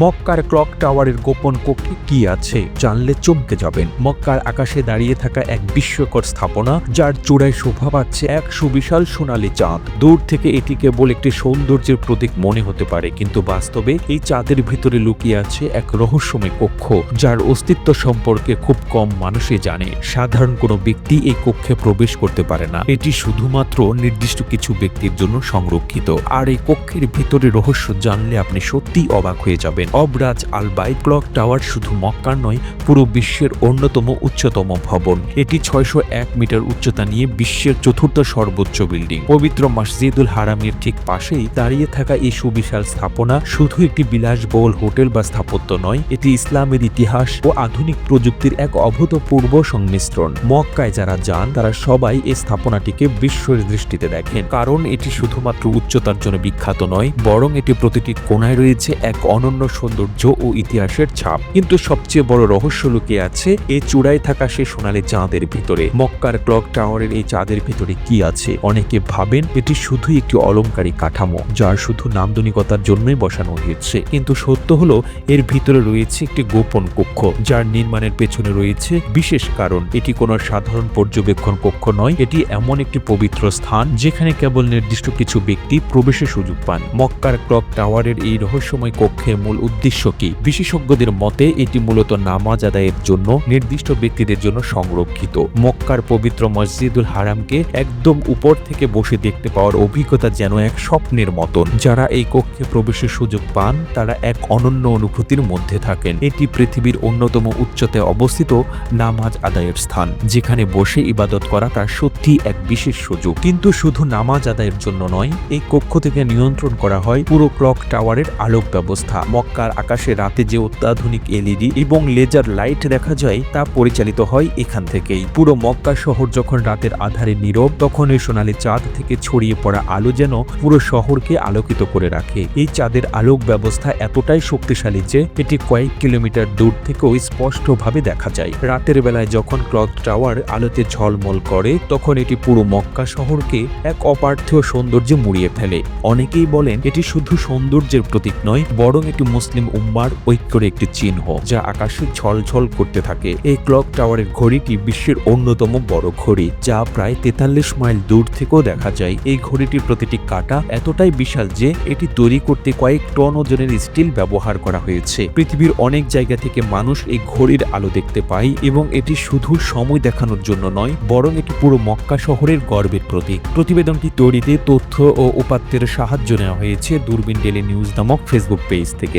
মক্কার ক্লক টাওয়ারের গোপন কক্ষে কি আছে জানলে চমকে যাবেন। মক্কার আকাশে দাঁড়িয়ে থাকা এক বিস্ময়কর স্থাপনা, যার চূড়ায় শোভা পাচ্ছে এক সুবিশাল সোনালী চাঁদ। দূর থেকে এটি কেবল একটি সৌন্দর্যের প্রতীক মনে হতে পারে, কিন্তু বাস্তবে এই চাঁদের ভিতরে লুকিয়ে আছে এক রহস্যময় কক্ষ, যার অস্তিত্ব সম্পর্কে খুব কম মানুষই জানে। সাধারণ কোনো ব্যক্তি এই কক্ষে প্রবেশ করতে পারে না। এটি শুধুমাত্র নির্দিষ্ট কিছু ব্যক্তির জন্য সংরক্ষিত। আর এই কক্ষের ভিতরে রহস্য জানলে আপনি সত্যিই অবাক হয়ে যাবেন। অবরাজ আল আলবাই ক্লক টাওয়ার শুধু মক্কার নয়, পুরো বিশ্বের অন্যতম উচ্চতম ভবন। এটি ছয়শো এক মিটার উচ্চতা নিয়ে বিশ্বের চতুর্থ সর্বোচ্চ বিল্ডিং। পবিত্র মসজিদুল হারামের ঠিক পাশেই দাঁড়িয়ে থাকা এই সুবিশাল স্থাপনা শুধু একটি বিলাসবহুল হোটেল বা স্থাপত্য নয়, এটি ইসলামের ইতিহাস ও আধুনিক প্রযুক্তির এক অভূতপূর্ব সংমিশ্রণ। মক্কায় যারা যান, তারা সবাই এই স্থাপনাটিকে বিস্ময়ের দৃষ্টিতে দেখেন। কারণ এটি শুধুমাত্র উচ্চতার জন্য বিখ্যাত নয়, বরং এটি প্রতিটি কোনায় রয়েছে এক অনন্য সৌন্দর্য ও ইতিহাসের ছাপ। কিন্তু সবচেয়ে বড় রহস্য লুকিয়ে আছে এই চূড়ায় থাকা সে সোনালী চাঁদের ভিতরে। মক্কার ক্লক টাওয়ারের এই চাঁদের ভিতরে কি আছে? অনেকে ভাবেন এটি শুধুই একটি অলংকারী কাঠামো, যার শুধু নান্দনিকতার জন্যই বসানো হয়েছে। কিন্তু সত্য হলো, এর ভিতরে রয়েছে একটি গোপন কক্ষ, যার নির্মাণের পেছনে রয়েছে বিশেষ কারণ। এটি কোনো সাধারণ পর্যবেক্ষণ কক্ষ নয়, এটি এমন একটি পবিত্র স্থান, যেখানে কেবল নির্দিষ্ট কিছু ব্যক্তি প্রবেশের সুযোগ পান। মক্কার ক্লক টাওয়ারের এই রহস্যময় কক্ষের মূল উদ্দেশ্য কি? বিশেষজ্ঞদের মতে, এটি মূলত নামাজ আদায়ের জন্য নির্দিষ্ট ব্যক্তিদের জন্য সংরক্ষিত। মক্কার পবিত্র মসজিদুল হারামকে একদম উপর থেকে বসে দেখতে পাওয়ার অভিজ্ঞতা যেন এক স্বপ্নের মতন। যারা এই কক্ষে প্রবেশের সুযোগ পান, তারা এক অনন্য অনুভূতির মধ্যে থাকেন। এটি পৃথিবীর অন্যতম উচ্চতায় অবস্থিত নামাজ আদায়ের স্থান। যেখানে বসে ইবাদত করা তার সত্যি এক বিশেষ সুযোগ। কিন্তু শুধু নামাজ আদায়ের জন্য নয়, এই কক্ষ থেকে নিয়ন্ত্রণ করা হয় পুরো ক্লক টাওয়ারের আলোক ব্যবস্থা মক্কার আকাশে রাতে যে অত্যাধুনিক এলইডি এবং লেজার লাইট দেখা যায় তা পরিচালিত হয় এখান থেকেই। পুরো মক্কা শহর যখন রাতের আধারে নীরব, তখন এই সোনালী চাঁদ থেকে ছড়িয়ে পড়া আলো যেন পুরো শহরকে আলোকিত করে রাখে। এই চাঁদের আলোক ব্যবস্থা এতটাই শক্তিশালী যে এটি কয়েক কিলোমিটার দূর থেকেও স্পষ্টভাবে দেখা যায়। রাতের বেলায় যখন ক্লক টাওয়ার আলোতে ঝলমল করে, তখন এটি পুরো মক্কা শহরকে এক অপার্থ সৌন্দর্যে মুড়িয়ে ফেলে। অনেকেই বলেন, এটি শুধু সৌন্দর্যের প্রতীক নয়, বরং এটি মুসলিম উম্মার ঐক্যের একটি চিহ্ন, যা আকাশে ঝলঝল করতে থাকে। এই ক্লক টাওয়ারের ঘড়িটি বিশ্বের অন্যতম বড় ঘড়ি, যা প্রায় তেতাল্লিশ মাইল দূর থেকেও দেখা যায়। এই ঘড়িটির প্রতিটি কাটা এতটাই বিশাল যে এটি তৈরি করতে কয়েক টন ওজনের স্টিল ব্যবহার করা হয়েছে। পৃথিবীর অনেক জায়গা থেকে মানুষ এই ঘড়ির আলো দেখতে পায় এবং এটি শুধু সময় দেখানোর জন্য নয়, বরং এটি পুরো মক্কা শহরের গর্বের প্রতীক। প্রতিবেদনটি তৈরিতে তথ্য ও উপাত্তের সাহায্য নেওয়া হয়েছে দূরবীন ডেলি নিউজ নামক ফেসবুক পেজ থেকে।